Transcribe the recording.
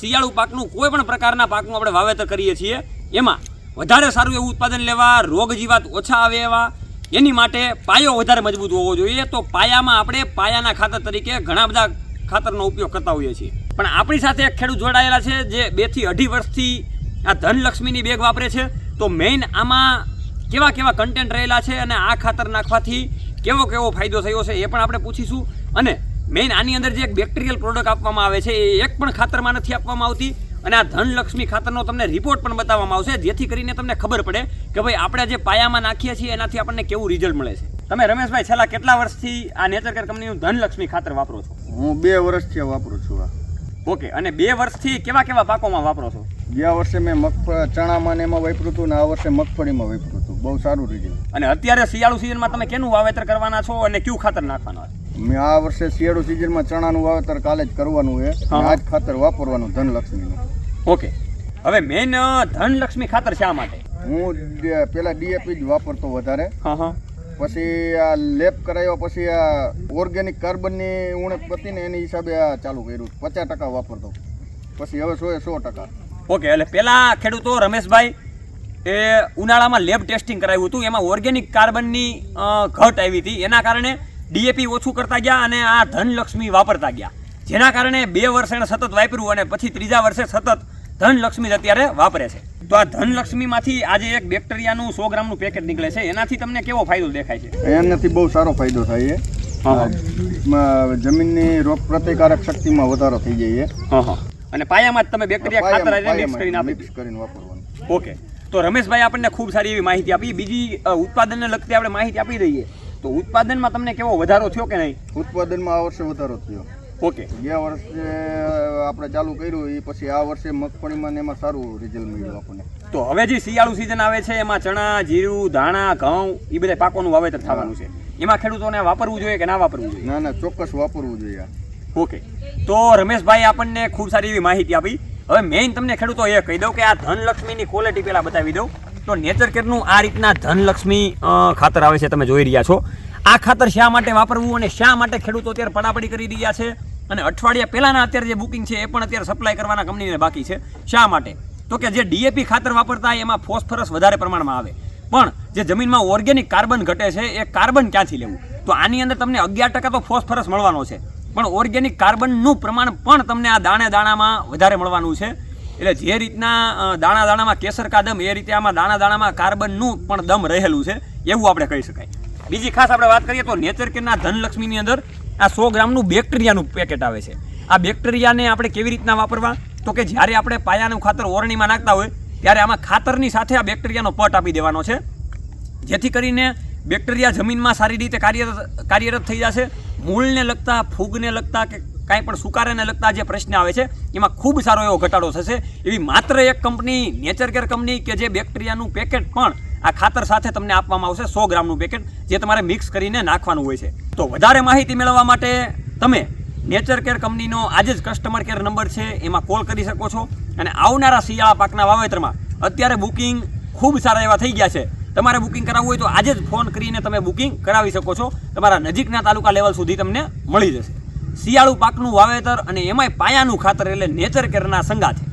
શિયાળુ પાકનું કોઈ પણ પ્રકારના પાકનું આપણે વાવેતર કરીએ છીએ. એમાં વધારે સારું એવું ઉત્પાદન લેવા, રોગ જીવાત ઓછા આવે એવા, એની માટે પાયો વધારે મજબૂત હોવો જોઈએ. તો પાયામાં આપણે પાયાના ખાતર તરીકે ઘણા બધા ખાતરનો ઉપયોગ કરતા હોઈએ છીએ. પણ આપણી સાથે એક ખેડૂત જોડાયેલા છે, જે બેથી અઢી વર્ષથી આ ધનલક્ષ્મીની બેગ વાપરે છે. તો મેઇન આમાં કેવા કેવા કન્ટેન્ટ રહેલા છે અને આ ખાતર નાખવાથી કેવો કેવો ફાયદો થયો છે એ પણ આપણે પૂછીશું. અને મેઇન આની અંદર જે એક બેક્ટેરિયલ પ્રોડક્ટ આપવામાં આવે છે એ એક પણ ખાતરમાં નથી આપવામાં આવતી. અને આ ધનલક્ષ્મી ખાતરનો તમને રિપોર્ટ પણ બતાવવામાં આવશે જેથી કરીને તમને ખબર પડે કે ભાઈ આપણે જે પાયામાં નાખીએ છીએ એનાથી આપણને કેવું રિઝલ્ટ મળે છે. તમે રમેશભાઈ છેલ્લા કેટલા વર્ષથી આ નેચરકેર કંપનીનું ધનલક્ષ્મી ખાતર વાપરો છો? હું બે વર્ષથી વાપરું છું આ. ઓકે અને બે વર્ષથી કેવા કેવા પાકોમાં વાપરો છો? ગયા વર્ષે મેં મગફળી ચણામાં ને એમાં વાપર્યું હતું ને આ વર્ષે મગફળીમાં વાપર્યું હતું. બહુ સારું રિઝલ્ટ અને અત્યારે શિયાળુ સિઝનમાં તમે કેનું વાવેતર કરવાના છો અને કયું ખાતર નાખવાના છે? મેં આ વર્ષે શિયાળુ સિઝનમાં ચણાનું વાવેતર કાલે જ કરવાનું છે. આજ ખાતર વાપરવાનું ધનલક્ષ્મીનું. ઓકે હવે મેઇન ધનલક્ષ્મી ખાતર શા માટે? હું પેલા ડીએપી જ વાપરતો વધારે. પછી આ લેપ કરાવ્યો પછી આ ઓર્ગેનિક કાર્બનની ઉણપ ને એની હિસાબે આ ચાલુ કર્યું. પચાસ ટકા વાપરતો. પછી હવે સો એ સો ટકા. ઓકે એટલે પેલા ખેડૂતો રમેશભાઈ એ ઉનાળામાં લેબ ટેસ્ટિંગ કરાવ્યું હતું. એમાં ઓર્ગેનિક કાર્બનની ઘટ આવી હતી. એના કારણે ડીએપી ઓછું કરતા ગયા અને આ ધનલક્ષ્મી વાપરતા ગયા. જેના કારણે બે વર્ષ એણે સતત વાપર્યું અને પછી ત્રીજા વર્ષે સતત ધનલક્ષ્મી જ અત્યારે વાપરે છે. તો આ ધનલક્ષ્મીમાંથી આજે એક બેક્ટેરિયાનું સો ગ્રામનું પેકેટ નીકળે છે. એનાથી તમને કેવો ફાયદો દેખાય છે? એનાથી બહુ સારો ફાયદો થાય છે જમીનની રોગ પ્રતિકારક શક્તિમાં વધારો થઈ જાય છે અને પાયામાં જ તમે બેક્ટેરિયા ખાતર મિક્સ કરીને આપી કરીને વાપરવાનું. ઓકે. તો રમેશભાઈ આપણને ખૂબ સારી એવી માહિતી આપી. બીજી ઉત્પાદનને લગતી આપણે માહિતી આપી દઈએ. તો ઉત્પાદનમાં તમને કેવો વધારો થયો કે નહીં? ઉત્પાદનમાં આ વર્ષે વધારો થયો. ઓકે. ગયા વર્ષે આપણે ચાલુ કર્યું એ પછી આ વર્ષે મગફળીમાં ને એમાં સારું રિઝલ્ટ મળ્યું આપણને. તો હવે જે શિયાળુ સિઝન આવે છે એમાં ચણા જીરું ધાણા ઘઉં એ બધા પાકોનું વાવેતર થવાનું છે. એમાં ખેડૂતોને વાપરવું જોઈએ કે ના વાપરવું જોઈએ? ના ના ચોક્કસ વાપરવું જોઈએ ઓકે. તો રમેશભાઈ આપણને ખૂબ સારી એવી માહિતી આપી. હવે મેઇન તમને ખેડૂતો એ કહી દઉં કે આ ધનલક્ષ્મીની ક્વોલિટી પહેલાં બતાવી દઉં. તો નેચર કેરનું આ રીતના ધનલક્ષ્મી ખાતર આવે છે, તમે જોઈ રહ્યા છો. આ ખાતર શા માટે વાપરવું અને શા માટે ખેડૂતો અત્યારે પડાપડી કરી રહ્યા છે? અને અઠવાડિયા પહેલાંના અત્યારે જે બુકિંગ છે, એ પણ અત્યારે સપ્લાય કરવાના કંપનીને બાકી છે. શા માટે? તો કે જે ડીએપી ખાતર વાપરતા હોય, એમાં ફોસ્ફરસ વધારે પ્રમાણમાં આવે. પણ જે જમીનમાં ઓર્ગેનિક કાર્બન ઘટે છે, એ કાર્બન ક્યાંથી લેવું? તો આની અંદર તમને અગિયાર ટકા તો ફોસ્ફરસ મળવાનો છે. પણ ઓર્ગેનિક કાર્બનનું પ્રમાણ પણ તમને આ દાણે દાણામાં વધારે મળવાનું છે. એટલે જે રીતના દાણા દાણામાં કેસર કા દમ, એ રીતે આમાં દાણા દાણામાં કાર્બનનું પણ દમ રહેલું છે, એવું આપણે કહી શકાય. બીજી ખાસ આપણે વાત કરીએ તો નેચર કેરના ધનલક્ષ્મીની અંદર આ સો ગ્રામનું બેક્ટેરિયાનું પેકેટ આવે છે. આ બેક્ટેરિયાને આપણે કેવી રીતના વાપરવા? તો કે જ્યારે આપણે પાયાનું ખાતર ઓરણીમાં નાખતા હોય, ત્યારે આમાં ખાતરની સાથે આ બેક્ટેરિયાનો પટ આપી દેવાનો છે. જેથી કરીને બેક્ટેરિયા જમીનમાં સારી રીતે કાર્યરત કાર્યરત થઈ જશે. મૂળને લગતા, ફૂગને લગતા કે કાંઈ પણ સુકારાને લગતા જે પ્રશ્ન આવે છે, એમાં ખૂબ સારો એવો ઘટાડો થશે. એવી માત્ર એક કંપની, નેચર કેર કંપની કે જે બેક્ટેરિયાનું પેકેટ પણ આ ખાતર સાથે તમને આપવામાં આવશે, સો ગ્રામનું પેકેટ, જે તમારે મિક્સ કરીને નાખવાનું હોય છે. તો વધારે માહિતી મેળવવા માટે તમે નેચર કેર કંપનીનો આજે જ કસ્ટમર કેર નંબર છે, એમાં કોલ કરી શકો છો. અને આવનારા શિયાળા પાકના વાવેતરમાં અત્યારે બુકિંગ ખૂબ સારા એવા થઈ ગયા છે. તમારે બુકિંગ કરાવવું હોય તો આજે જ ફોન કરીને તમે બુકિંગ કરાવી શકો છો. તમારા નજીકના તાલુકા લેવલ સુધી તમને મળી જશે. શિયાળુ પાકનું વાવેતર અને એમાંય પાયાનું ખાતર એટલે નેચર કેરના સંગાથ.